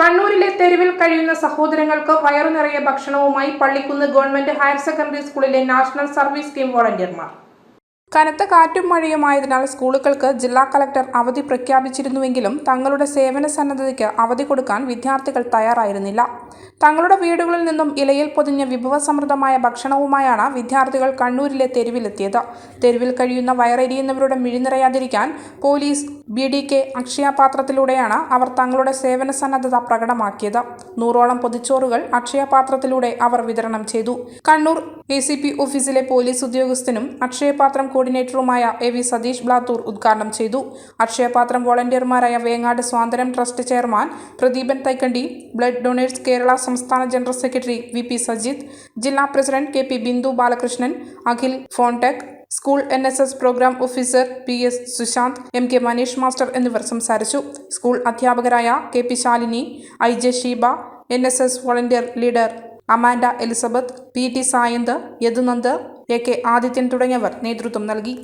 കണ്ണൂരിലെ തെരുവിൽ കഴിയുന്ന സഹോദരങ്ങൾക്ക് വയറു നിറയെ ഭക്ഷണവുമായി പള്ളിക്കുന്ന് ഗവൺമെന്റ് ഹയർ സെക്കൻഡറി സ്കൂളിലെ നാഷണൽ സർവീസ് സ്കീം വോളണ്ടിയർമാർ. കനത്ത കാറ്റും മഴയുമായതിനാൽ സ്കൂളുകൾക്ക് ജില്ലാ കളക്ടർ അവധി പ്രഖ്യാപിച്ചിരുന്നുവെങ്കിലും തങ്ങളുടെ സേവന സന്നദ്ധതയ്ക്ക് അവധി കൊടുക്കാൻ വിദ്യാർത്ഥികൾ തയ്യാറായിരുന്നില്ല. തങ്ങളുടെ വീടുകളിൽ നിന്നും ഇലയിൽ പൊതിഞ്ഞ വിഭവസമൃദ്ധമായ ഭക്ഷണവുമായാണ് വിദ്യാർത്ഥികൾ കണ്ണൂരിലെ തെരുവിലെത്തിയത്. തെരുവിൽ കഴിയുന്ന വയറെരിയുന്നവരുടെ മിഴിനിറയാതിരിക്കാൻ പോലീസ് ബി ഡി കെ അക്ഷയപാത്രത്തിലൂടെയാണ് അവർ തങ്ങളുടെ സേവന സന്നദ്ധത പ്രകടമാക്കിയത്. നൂറോളം പൊതിച്ചോറുകൾ അക്ഷയപാത്രത്തിലൂടെ അവർ വിതരണം ചെയ്തു. Kannur A C P office police ഉദ്യോഗസ്ഥനും Akshayapathram കോർഡിനേറ്ററുമായ എ വി സതീഷ് ബ്ലാത്തൂർ ഉദ്ഘാടനം ചെയ്തു. Akshayapathram വോളണ്ടിയർമാരായ Vengad Swathanthryam trust chairman Pradeepan Thaikandi blood donors Kerala സംസ്ഥാന general secretary V P Sajith ജില്ലാ president K P Bindu Balakrishnan Akhil ഫോൺടെക് school N S S program officer P S Sushanth M K Maneesh master എന്നിവർ സംസാരിച്ചു. School അധ്യാപകരായ K P Shalini I J Sheeba N S S volunteer leader Amanda Elizabeth P T Sayanth Yadunand A K Adithyan തുടങ്ങിയവർ നേതൃത്വം നൽകി.